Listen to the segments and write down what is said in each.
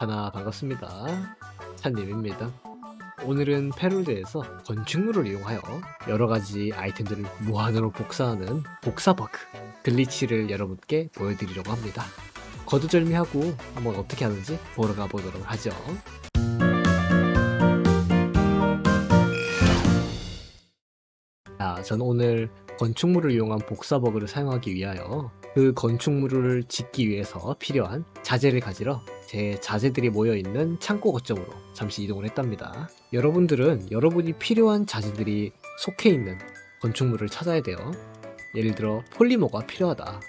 자나 반갑습니다. 찬님입니다. 오늘은 패롤드에서 건축물을 이용하여 여러 가지 아이템들을 무한으로 복사하는 복사 버그 글리치를 여러분께 보여드리려고 합니다. 거두절미하고 한번 어떻게 하는지 보러 가보도록 하죠. 자, 저는 오늘 건축물을 이용한 복사 버그를 사용하기 위하여 그 건축물을 짓기 위해서 필요한 자재를 가지러 제 자재들이 모여 있는 창고 거점으로 잠시 이동을 했답니다. 여러분들은 여러분이 필요한 자재들이 속해 있는 건축물을 찾아야 돼요. 예를 들어 폴리머가 필요하다.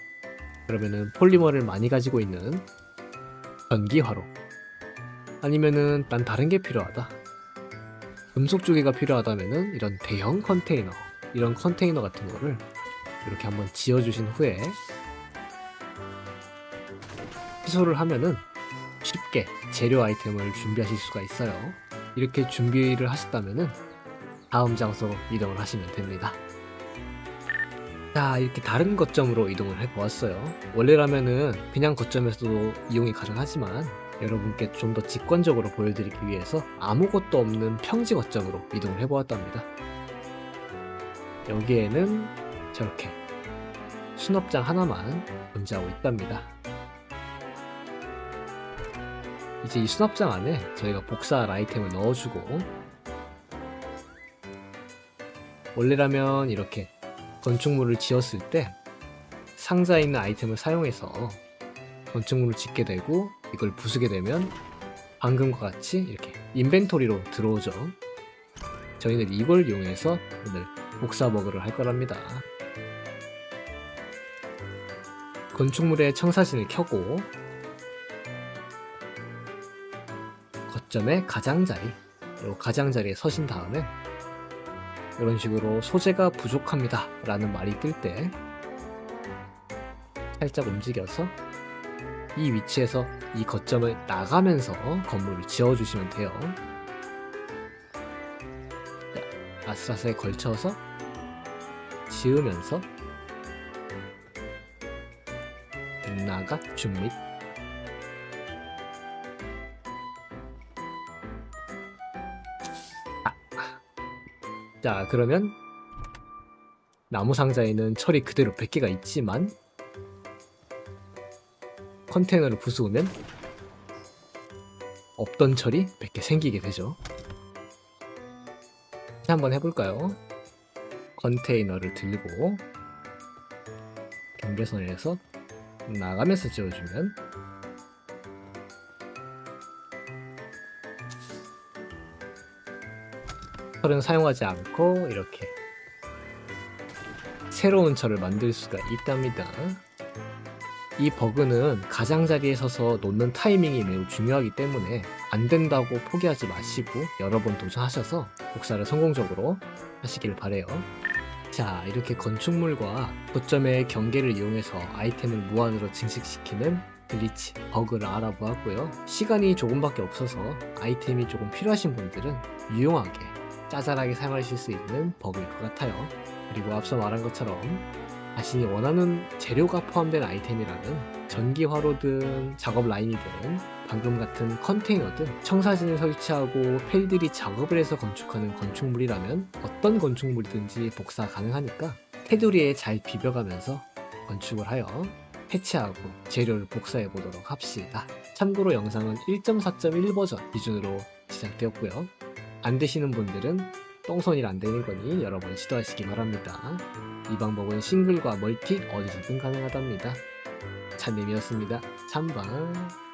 그러면은 폴리머를 많이 가지고 있는 전기화로 아니면은 난 다른 게 필요하다. 금속 조개가 필요하다면은 이런 대형 컨테이너 이런 컨테이너 같은 거를 이렇게 한번 지어주신 후에 취소를 하면은 쉽게 재료 아이템을 준비하실 수가 있어요. 이렇게 준비를 하셨다면은 다음 장소로 이동을 하시면 됩니다. 자, 이렇게 다른 거점으로 이동을 해보았어요. 원래라면은 그냥 거점에서도 이용이 가능하지만 여러분께 좀 더 직관적으로 보여드리기 위해서 아무것도 없는 평지 거점으로 이동을 해보았답니다. 여기에는 저렇게 수납장 하나만 존재하고 있답니다. 이제 이 수납장 안에 저희가 복사할 아이템을 넣어주고 원래라면 이렇게 건축물을 지었을 때 상자에 있는 아이템을 사용해서 건축물을 짓게 되고 이걸 부수게 되면 방금과 같이 이렇게 인벤토리로 들어오죠. 저희는 이걸 이용해서 오늘 복사 버그를 할 거랍니다. 건축물의 청사진을 켜고 거점의 가장자리, 이 가장자리에 서신 다음에 이런 식으로 소재가 부족합니다 라는 말이 뜰 때 살짝 움직여서 이 위치에서 이 거점을 나가면서 건물을 지어주시면 돼요. 자, 아슬아슬하게 걸쳐서 지으면서 나가 준비 자 그러면 나무 상자에는 철이 그대로 100개가 있지만 컨테이너를 부수면 없던 철이 100개 생기게 되죠 한번 해볼까요? 컨테이너를 들고 경계선에서 나가면서 지어주면 철은 사용하지 않고 이렇게 새로운 철을 만들 수가 있답니다. 이 버그는 가장자리에 서서 놓는 타이밍이 매우 중요하기 때문에 안 된다고 포기하지 마시고 여러 번 도전하셔서 복사를 성공적으로 하시길 바래요. 자, 이렇게 건축물과 거점의 경계를 이용해서 아이템을 무한으로 증식시키는 글리치, 버그를 알아보았고요. 시간이 조금밖에 없어서 아이템이 조금 필요하신 분들은 유용하게 짜잘하게 사용하실 수 있는 버그일 것 같아요. 그리고 앞서 말한 것처럼 자신이 원하는 재료가 포함된 아이템이라는 전기화로든 작업 라인이든 방금 같은 컨테이너든 청사진을 설치하고 펠들이 작업을 해서 건축하는 건축물이라면 어떤 건축물이든지 복사 가능하니까 테두리에 잘 비벼가면서 건축을 하여 해체하고 재료를 복사해 보도록 합시다. 참고로 영상은 1.4.1 버전 기준으로 제작되었고요. 안 되시는 분들은 똥손이 안 되는 거니 여러 번 시도하시기 바랍니다. 이 방법은 싱글과 멀티 어디서든 가능하답니다. 찬님이었습니다. 찬방.